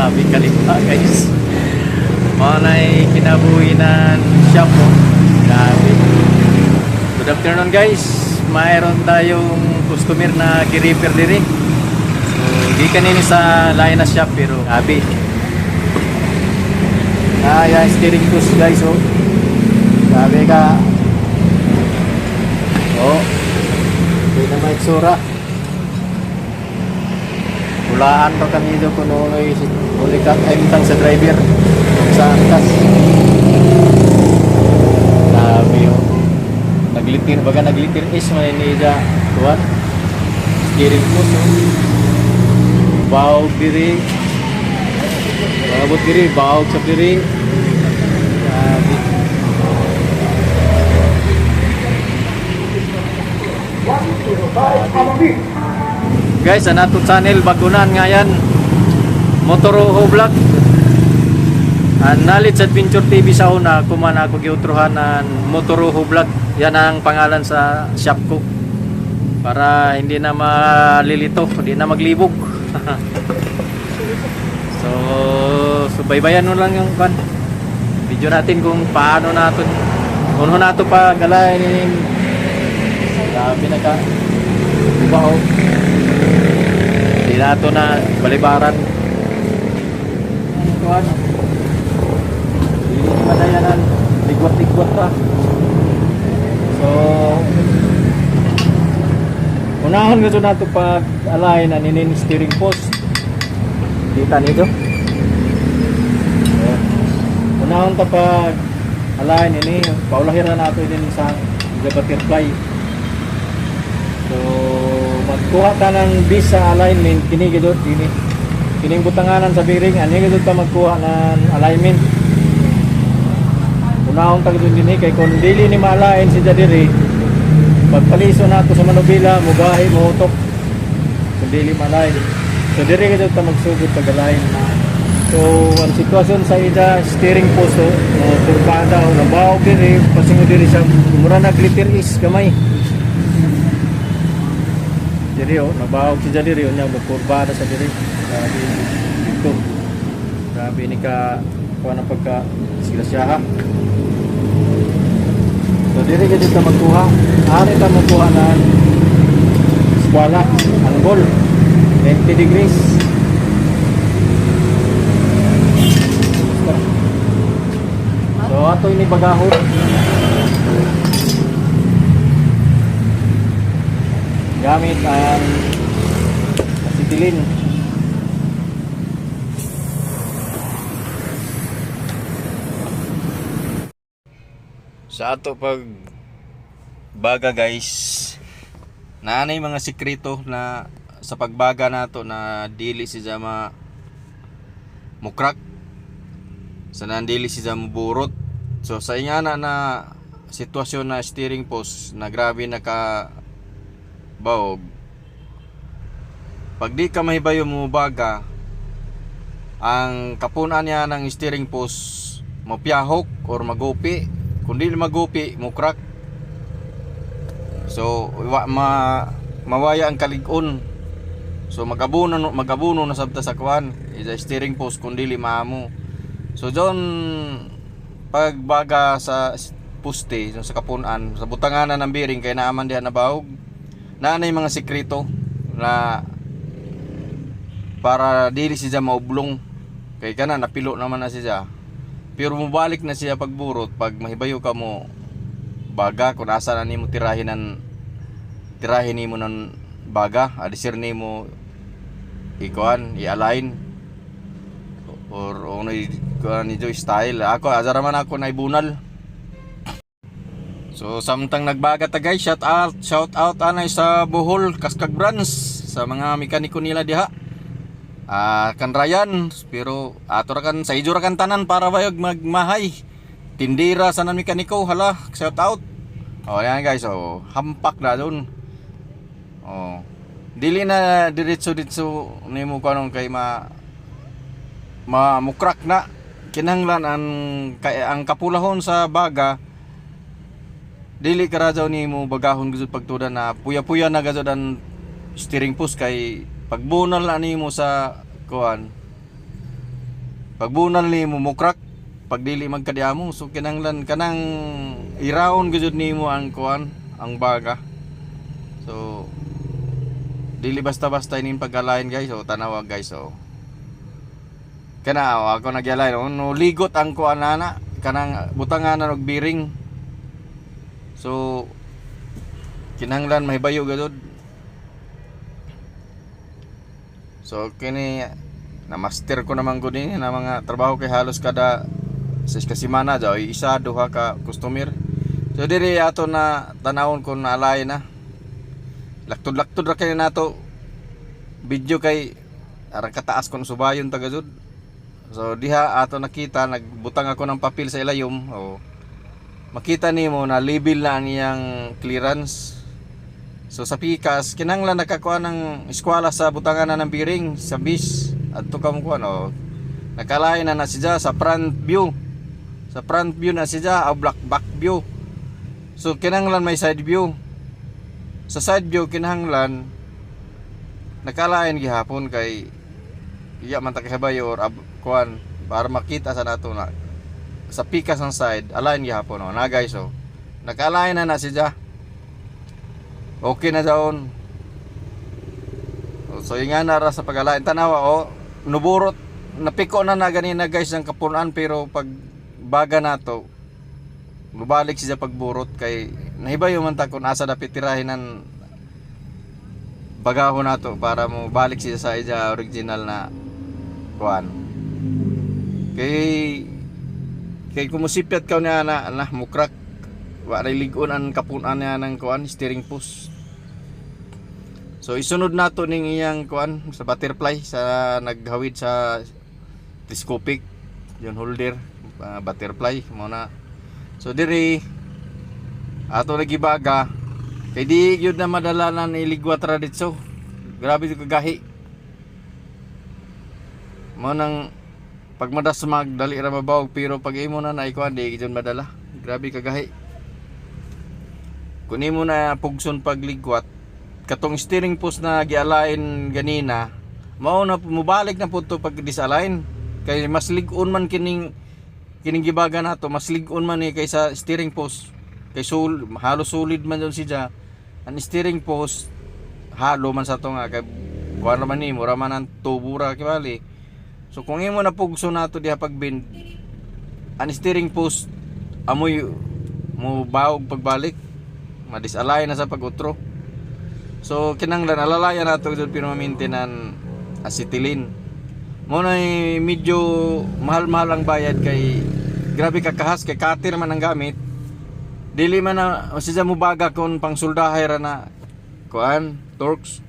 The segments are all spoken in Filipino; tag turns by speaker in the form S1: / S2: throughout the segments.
S1: Grabe kalimta guys. Mga na kinabuhi ng shop mo. Grabe. Good afternoon guys. Mayroon tayong customer na gi-repair diri. So, di kanini sa lain na shop pero grabe. Ah, yan steering push guys oh. Grabe ka. Oh. Hindi na may itsura. Hulaan pa kami dito kung uloy uli ka kaimtang sa driver sa angkas. Grabe yun. Naglitir, baga naglitir is man ni Ida. Tuwan. Steering po so. Bawag diri. Bawag diri, bawag sa diri. Grabe. Guys, sa nato channel bagunan nga yan. Motoroho Vlog. Ang Knowledge Adventure TV sa una, kuman ako giutrohan ng Motoroho Vlog. Yan ang pangalan sa shop ko. Para hindi na malilito, hindi na maglibog. so, subaybayan mo lang yung kan. Video natin kung paano natin uno nato pa galay ni Grabe na ka. Hindi nato na balibaran. Ano. Hindi padayanan. Ligwat-ligwat pa. So, unahon gusto nato pag alay na ninin steering post. Kita nito. So, unahon ta pag alay nini paulahiran nato din sa butterfly. So, magkuha ta ng bis alignment, kini gidot dini. Kining butanganan sa bearing, ani gidot ta magkuha ng alignment. Unahon ta gidot dinhi kay kung dili ni malain si diri, pagpaliso nato sa manubila, mugahi muhutok. Kung dili malain. So diri gidot ta magsugod pag align. So, ang sitwasyon sa ida steering post no, turbada o nabaw diri, pasingo diri sa mura na glitter is gamay. Diri oh, nabawag si diri oh, nya kurbada sa diri. Grabe dito. Grabe ni ka kuha ng pagka sila siya ha. So diri ka dito magkuha. Ari ka magkuha ng squala, angle 90 degrees. So ato ini bagahon. Gamit ang asitilin sa ato pag baga guys naanay mga sikreto na sa pagbaga nato na dili si ma mukrak sa nandili si mo burot. So sa ingana na sitwasyon na steering post na grabe naka baog. Pag di ka mahibayo mo baga ang kapunan niya ng steering post mapyahok or magupi. Kung di magupi mo crack so wa, ma, mawaya ang kaligon. So magabuno magabuno na sabta sa kwan. Is steering post kung dili maamo. So don pag baga sa puste sa kapunan sa butanganan ng bearing kay naaman diha na bahog na ano yung mga sikreto na para dili siya maublong kay kana napilo naman na siya pero mubalik na siya pagburot pag mahibayo ka mo baga kung asa na nimo tirahin ng tirahin nimo ng baga adisir nimo ikuan i-align or ono ikuan ni style ako azaraman ako na ibunal So samtang nagbaga ta guys, shout out, shout out anay sa Bohol, Kaskag Branch sa mga mekaniko nila diha. Ah, kan Ryan, pero ato ra kan sa ijo ra kan tanan para bayog magmahay. Tindira sa nan mekaniko, hala, shout out. Oh, yan guys, oh, hampak na doon. Oh. Dili na diretso ditso nimo kanong kay ma ma mukrak na kinahanglan ang ang kapulahon sa baga dili ka radyaw ni mo bagahon gud pagtuda na puya-puya na gud ang steering post kay pagbunal na nimo sa kuan pagbunal nimo mukrak pag dili magkadiamo so kinanglan kanang irawon gyud nimo ang kuan ang baga. So dili basta-basta inin pagalain guys. So tanawa guys so. Kana ako nagyalay no, ligot ang kuan nana kanang butangan og biring so kinahanglan mahibayo gadod so kini na master ko naman gud ni na mga trabaho kay halos kada sa kasimana daw isa duha ka customer. So diri ato na tanawon kung naalay na. Laktod-laktod ra kay nato. Video kay arang kataas kon subayon taga jud so diha ato nakita nagbutang ako ng papel sa ilayom. O makita nimo na label na ang iyang clearance. So sa pikas kinanglan nakakuha ng eskwela sa butangan na ng biring sa bis. At to kam kuan o nakalain na na siya sa front view. Sa front view na siya o black back view. So kinanglan may side view. Sa side view kinahanglan nakalain gihapon kay iya man ta kahibayo or kuan para makita sa nato na sa pikas ng side align gihapon oh. Na guys oh. Nakalain na na siya okay na daon so yung nga nara sa pagalain tanawa oh. Nuburot. Napiko na na ganina guys ang kapunan pero pag baga nato mubalik siya pagburot kay nahibayo man ta kung asa dapat tirahin ng bagahon nato para mo balik siya sa iya original na kuan. Kay kay kumusipyat ka niya na, na mukrak wa ligon ang kapunan niya ng kuan steering post. So isunod nato ning iyang kuan sa butterfly sa naghawid sa telescopic yung holder uh, butterfly mo na. So diri ato nagibaga kay di yun na madala na iligwa traditso. Grabe ito kagahi mo nang pag madasmag dali ra mabawag pero pag imo na naikuan di gyud madala. Grabe kagahi. Kun imo na pugson pagligwat katong steering post na gialain ganina mao na mubalik na pud to pag disalign. Kay mas ligon man kining kining gibaga nato mas ligon man ni kaysa steering post. Kay sul halos solid man don siya ang steering post halo man sa to nga kay kuan man ni mura man ang tubo ra kibali so kung imo na pugso nato diha pag bend ang steering post amoy mo baog pagbalik madisalay na sa pagutro. So kinanglan alalayan nato jud pero maintenance acetylene. Mo na medyo mahal-mahal ang bayad kay grabe ka kahas kay cutter man ang gamit. Dili man na siya mo baga kon pang soldahay ra na kuan torques.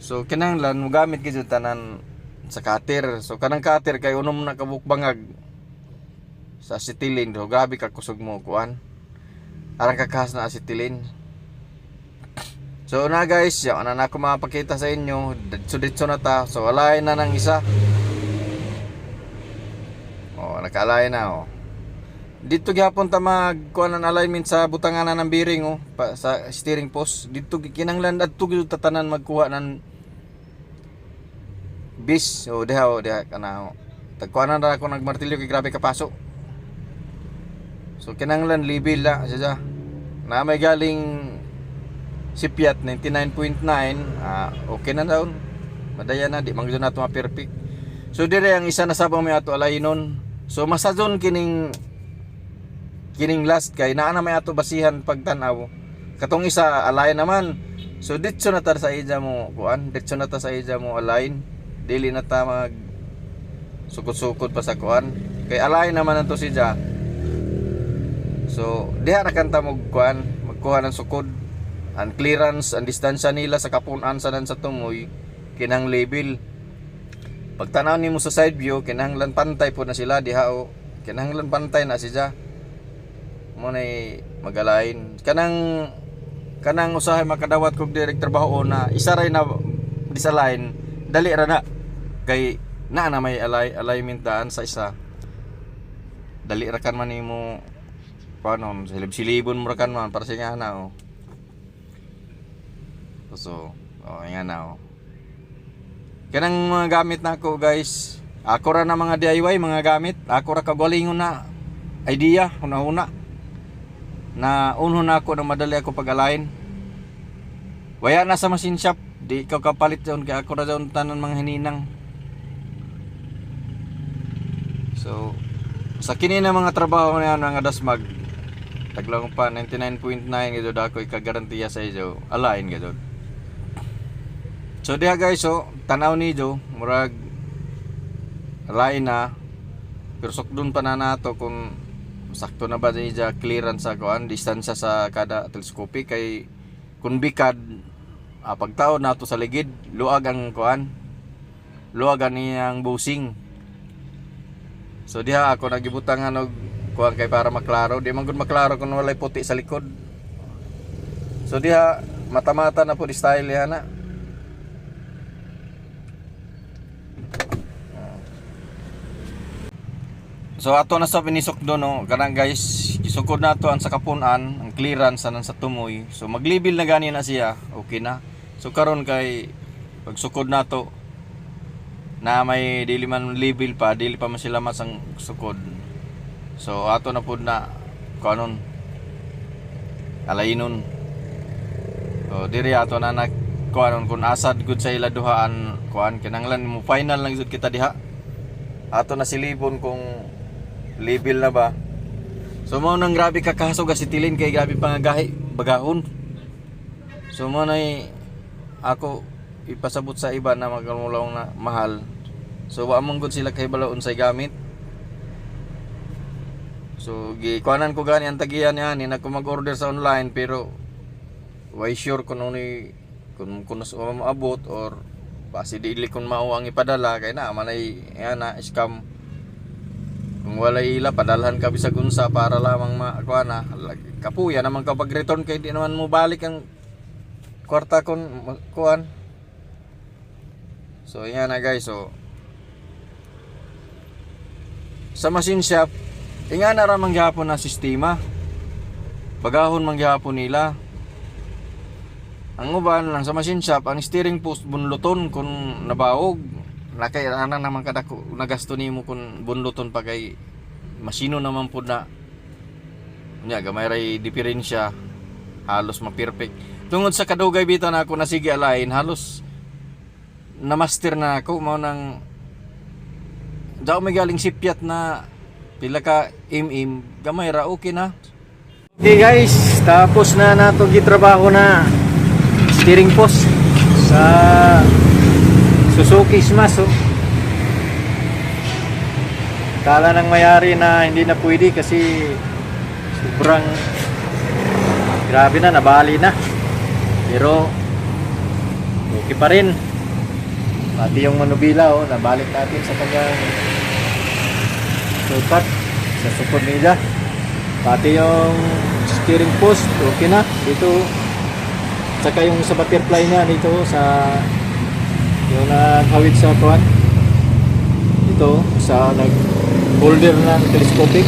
S1: So kinahanglan mo gamit gyud tanan sa cutter so kanang cutter kay unom na kabukbangag sa acetylene so grabe ka kusog mo kuan arang kakahas na acetylene So na guys, yan na na ako mapakita sa inyo. Ditso-ditso na ta. So alay na ng isa. Oh, nakaalay na oh. Dito gyapon ta magkuan ang alignment sa butangan ng bearing oh, pa, sa steering post. Dito kinanglan adto gyud tatanan magkuha ng bis. Oh, diha oh, diha kana. Tagkuanan ra ako nagmartilyo kay grabe kapaso. So kinanglan libil la siya. Na may galing si Fiat 99.9 ah, okay na daw madaya na di man gyud nato ma-perfect so dire ang isa na sabang may ato alainon so masadon kining kining last kay naa na may ato basihan pagtan-aw katong isa alay naman so ditso na ta sa ija mo kuan ditso na ta sa ija mo align dili na ta mag sukod-sukod pa sa kuan. Kay alay naman nato si Ja. So diha na kanta mo kuan magkuha ng sukod. Ang clearance ang distansya nila sa kapunan sa sa tumoy kinang label. Pagtanaw nimo sa side view kinahanglan pantay po na sila diha o kinahanglan pantay na siya mo na magalain kanang kanang usahay makadawat kog direct trabaho na isa ray na disalain dali ra na kay na na may alay alignment daan sa isa dali ra kan man nimo paano silib silibon mo ra kan man para sa nga na oh So, oh, yan na oh. Kanang mga gamit na ako guys, Ako ra na mga DIY, mga gamit. Ako ra kagalingon na idea, una-una. Na unho na ako na madali ako pag-align. Waya na sa machine shop. Di ikaw kapalit doon kaya ako ra doon tanan mga hininang. So, sa kini na mga trabaho na yan, mga dasmag, taglang pa 99.9 gado ako ikagarantiya sa iyo. Align gado. So diha guys, so tanaw ni Jo, murag lain na pero sukdon pa na nato kung sakto na ba niya clearance sa kuan distansya sa kada telescope kay kung bikad ah, pagtaon nato sa ligid luag ang kuan luag ang iyang busing so diha ako nagibutangan og kuan kay para maklaro di man gud maklaro kung walay puti sa likod so diha mata-mata na po di style yan na So ato na sa pinisok do no, kanang guys, isukod na to ang sa kapunan, ang clearance anan sa tumoy. So maglibil na gani na siya, okay na. So karon kay pagsukod na to na may dili man level pa, dili pa man sila mas ang sukod. So ato na pud na kanon alainon. So diri ato na nag kuanon kun asad gud sa ila duhaan kuan kinanglan mo final lang jud kita diha. Ato na silibon kung level na ba. So mo nang grabe kakasog asitilin kay grabe pangagahi bagahon. So mo na ako ipasabot sa iba na magkamulaw na mahal. So wa man gud sila kay balaon sa gamit. So gikuanan ko gani ang tagiyan niya ni nako mag-order sa online pero why sure kung ano ni kung kung nas maabot or basi dili kun mao ang ipadala kay na manay yan na scam kung wala ila padalhan ka bisag unsa para lamang makuha na kapuya naman kapag return kay di naman mo balik ang kwarta kon kuan so yan na guys. So sa machine shop inga na ra mangyapon na sistema. Bagahon mangyapon nila. Ang uban lang sa machine shop ang steering post bunluton kung nabaog. Nakay ana naman kada ko nagasto nimo kung bunluton pa kay masino naman pud na. Nya gamay ray diferensya. Halos ma-perfect. Tungod sa kadugay bitaw na ako nasige alain halos na master na ako mao nang daw may galing sipyat na pila ka im gamay ra okay na Okay guys, tapos na nato gitrabaho na steering post sa Suzuki Smash oh. Kala ng mayari na hindi na pwede kasi sobrang grabe na, nabali na. Pero okay pa rin. Pati yung manubila oh, nabalik natin sa kanyang sukat sa sukod nila. Pati yung steering post, okay na. Dito, saka yung sa butterfly niya dito sa yung naghawid sa tuwan. Dito, sa nag holder ng telescopic.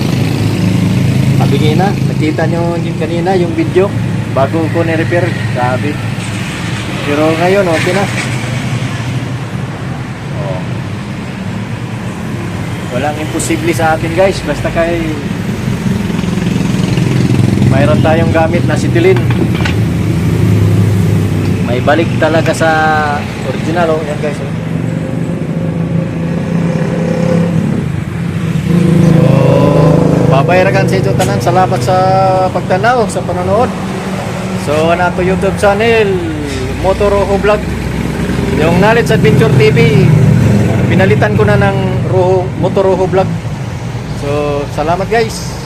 S1: Kabingi na. Nakita nyo yung kanina, yung video. Bago ko ni-repair. Sabi. Pero ngayon, okay na. Walang imposible sa atin guys. Basta kay mayroon tayong gamit na sitilin. May balik talaga sa original. Oh. Yan guys. Oh. So, babayaragan sa ito tanan. Salamat sa pagtanaw, sa panonood. So, nato YouTube channel, Motoroho Vlog. Yung Knowledge Adventure TV, pinalitan ko na ng Roho, Motoroho Vlog. So, salamat guys.